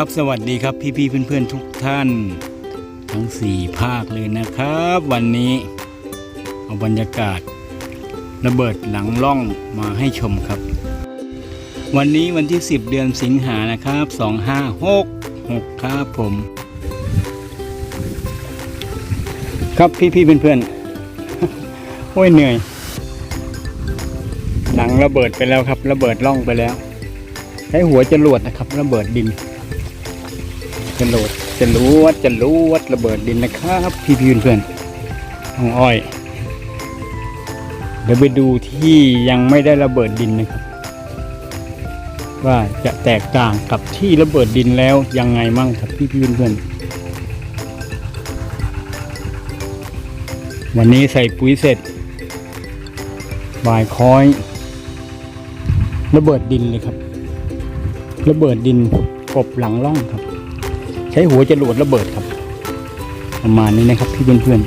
ครับสวัสดีครับพี่ๆเพื่อนๆทุกท่าน ทั้งสี่ภาคเลยนะครับ วันนี้เอาบรรยากาศระเบิดหลังล่องมาให้ชมครับ วันนี้วันที่ 10 เดือนสิงหานะครับ 2566 ครับผม ครับพี่ๆเพื่อนๆโอ้ยเหนื่อย หลังระเบิดไปแล้วครับ ระเบิดล่องไปแล้ว ใช้หัวจรวดนะครับ ระเบิดดิน จรวดจรวดจรวดระเบิดดินนะครับ พี่พี่เพื่อนๆน้องอ้อย เดี๋ยวไปดูที่ยังไม่ได้ระเบิดดินนะครับ ว่าจะแตกต่างกับที่ระเบิดดินแล้วยังไงมั่งครับพี่พี่เพื่อนวันนี้ใส่ปุ๋ยเสร็จบายคอย ระเบิดดินเลยครับ ระเบิดดินกบหลังล่องครับ ช้หัวจรวดระเบิดครับ ประมาณนี้นะครับพี่เพื่อน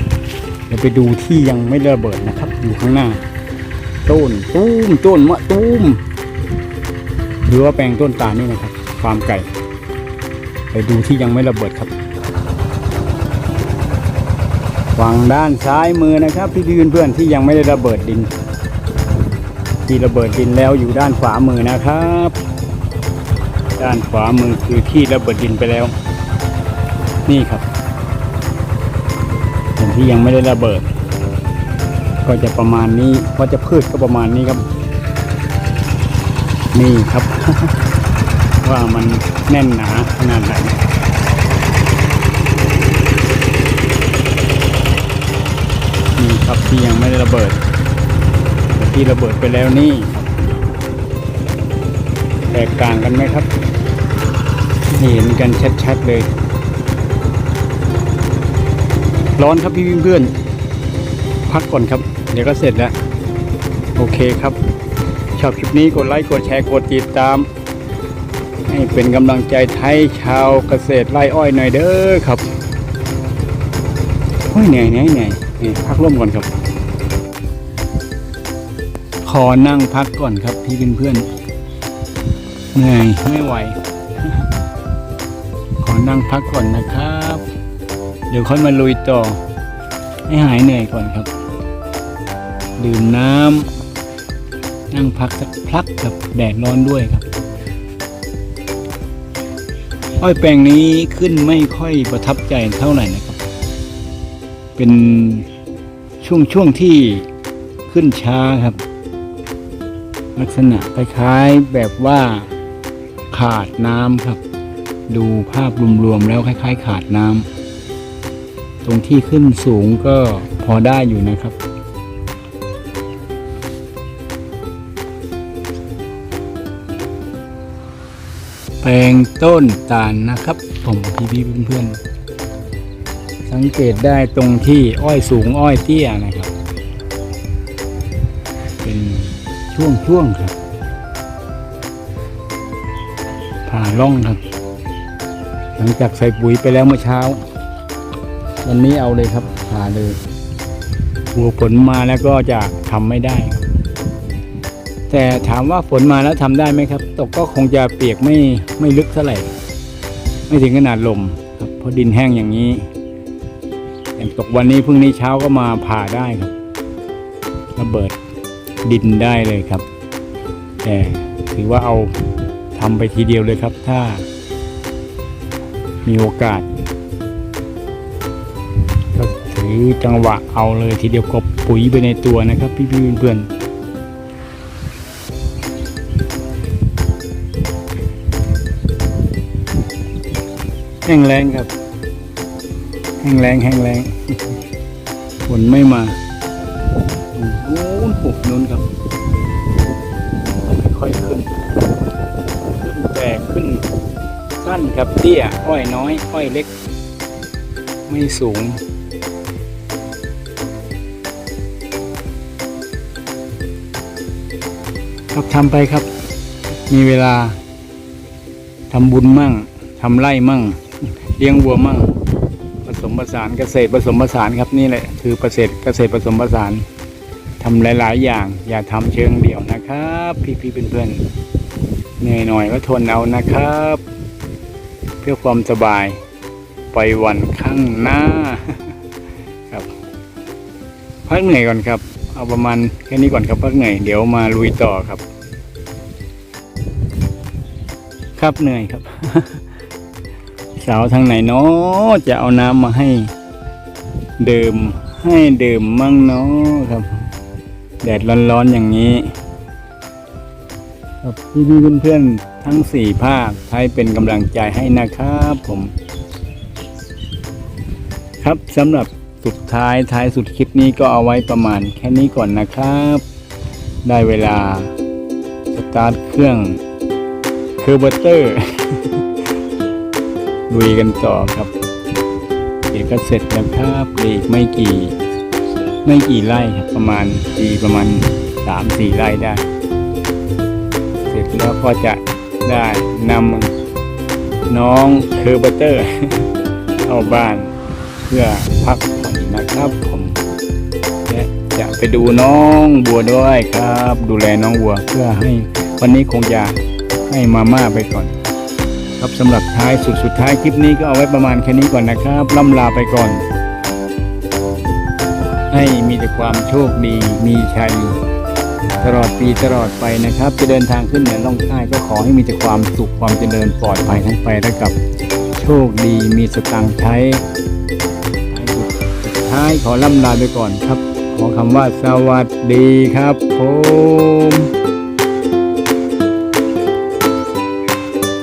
ๆเดี๋ยวไปดูที่ยังไม่ระเบิดนะครับ อยู่ข้างหน้า ต้นตูมต้นมะตูมหรือว่าแปลงต้นตาลนี่นะครับฟาร์มไก่ ไปดูที่ยังไม่ระเบิดครับฝั่งด้านซ้ายมือนะครับ พี่เพื่อนๆที่ยังไม่ได้ระเบิดดิน ที่ระเบิดดินแล้วอยู่ด้านขวามือนะครับ ด้านขวามือคือที่ระเบิดดินไปแล้ว นี่ครับส่วนที่ยังไม่ได้ระเบิด ก็จะประมาณนี้เพราะจะพืชก็ประมาณนี้ครับ นี่ครับ ว่ามันแน่นหนาขนาดไหนนี่ครับที่ยังไม่ได้ระเบิด ที่ระเบิดไปแล้วนี่ แตกต่างกันไหมครับ เห็นกันชัดๆเลย ร้อนครับพี่เพื่อนพักก่อนครับ เดี๋ยวก็เสร็จแล้ว โอเคครับ ชอบคลิปนี้กดไลค์กดแชร์กดติดตาม ให้เป็นกำลังใจไทยชาวเกษตรไร่อ้อยหน่อยเด้อครับโอ้ยเหนื่อยเหนื่อยเหนื่อยนี่พักร่วมก่อนครับ ขอนั่งพักก่อนครับพี่เพื่อนๆ เหนื่อยไม่ไหว ขอนั่งพักก่อนนะครับ เดี๋ยวค่อยมาลุยต่อ ให้หายเหนื่อยก่อนครับ ดื่มน้ำนั่งพักสักพักกับแดดร้อนด้วยครับ อ้อยแปลงนี้ขึ้นไม่ค่อยประทับใจเท่าไหร่นะครับ เป็นช่วงช่วงที่ขึ้นช้าครับ ลักษณะคล้ายๆแบบว่า ขาดน้ำครับ ดูภาพรวมๆแล้วคล้าย ๆ ขาดน้ำตรงที่ขึ้นสูงก็พอได้อยู่นะครับแปลงต้นตาลนะครับ ผมพี่ๆเพื่อนๆ สังเกตได้ตรงที่อ้อยสูงอ้อยเตี้ยนะครับ เป็นช่วงๆครับ ผ่าล่องครับ หลังจากใส่ปุ๋ยไปแล้วเมื่อเช้า วันนี้เอาเลยครับผ่าเลยหัวผลมาแล้วก็จะทำไม่ได้ แต่ถามว่าฝนมาแล้วทำได้ไหมครับ ตกก็คงจะเปียกไม่ไม่ลึกเท่าไหร่ ไม่ถึงขนาดลมครับเพราะดินแห้งอย่างนี้แต่ตกวันนี้พรุ่งนี้เช้าก็มาผ่าได้ครับระเบิดดินได้เลยครับ แต่ถือว่าเอา ทำไปทีเดียวเลยครับถ้ามีโอกาส ก็ถือจังหวะเอาเลยทีเดียวกบปุ๋ยไปในตัวนะครับ พี่พี่เพื่อนๆแห้งแรงครับ แห้งแรงแห้งแรงฝนไม่มาโอ้โหหุบนู้นครับ ครับเตี้ยอ้อยน้อย อ้อยเล็ก ไม่สูง ครับทำไปครับ มีเวลาทำบุญมั่งทำไร่มั่ง เลี้ยงวัวมั่ง ผสมผสานเกษตรผสมผสานครับนี่แหละคือเกษตรเกษตรผสมผสานทำหลาย ๆ อย่าง อย่าทำเชิงเดี่ยวนะครับ พี่ๆเพื่อนๆเหนื่อยหน่อยก็ทนเอานะครับ เพื่อความสบายไปวันข้างหน้าครับพักเหนื่อยก่อนครับ เอาประมาณแค่นี้ก่อนครับพักเหนื่อยเดี๋ยวมาลุยต่อครับ ครับเหนื่อยครับสาวทางไหนเนาะจะเอาน้ำมาให้ดื่มให้ดื่มมั่งเนาะครับ แดดร้อนๆอย่างนี้ ครับพี่พี่ๆเพื่อนๆ ทั้งสี่ภาคให้เป็นกำลังใจให้นะครับผม ครับสำหรับสุดท้ายท้ายสุดคลิปนี้ก็เอาไว้ประมาณแค่นี้ก่อนนะครับ ได้เวลาสตาร์ทเครื่องเคอร์เบเตอร์ลุยกันต่อครับเดี๋ยวก็เสร็จแล้วครับอีกไม่กี่ ไม่กี่ไร่ครับประมาณปีประมาณสามสี่ไร่ได้ เสร็จแล้วก็จะ ได้นำน้องเคอร์เบเตอร์เข้าบ้านเพื่อพักผ่อนนะครับผมและจะไปดูน้องบัวด้วยครับ ดูแลน้องบัวเพื่อให้วันนี้คงจะให้มาม่าไปก่อน ครับสำหรับท้ายสุดสุดท้ายคลิปนี้ก็เอาไว้ประมาณแค่นี้ก่อนนะครับล่ำลาไปก่อน ให้มีแต่ความโชคดีมีชัย ตลอดปีตลอดไปนะครับ จะเดินทางขึ้นเหนือล่องใต้ก็ขอให้มีแต่ความสุขความเจริญปลอดภัยทั้งไปและกับโชคดีมีสตังค์ใช้สุดท้ายขอล่ำลาไปก่อนครับ ขอคำว่าสวัสดีครับผม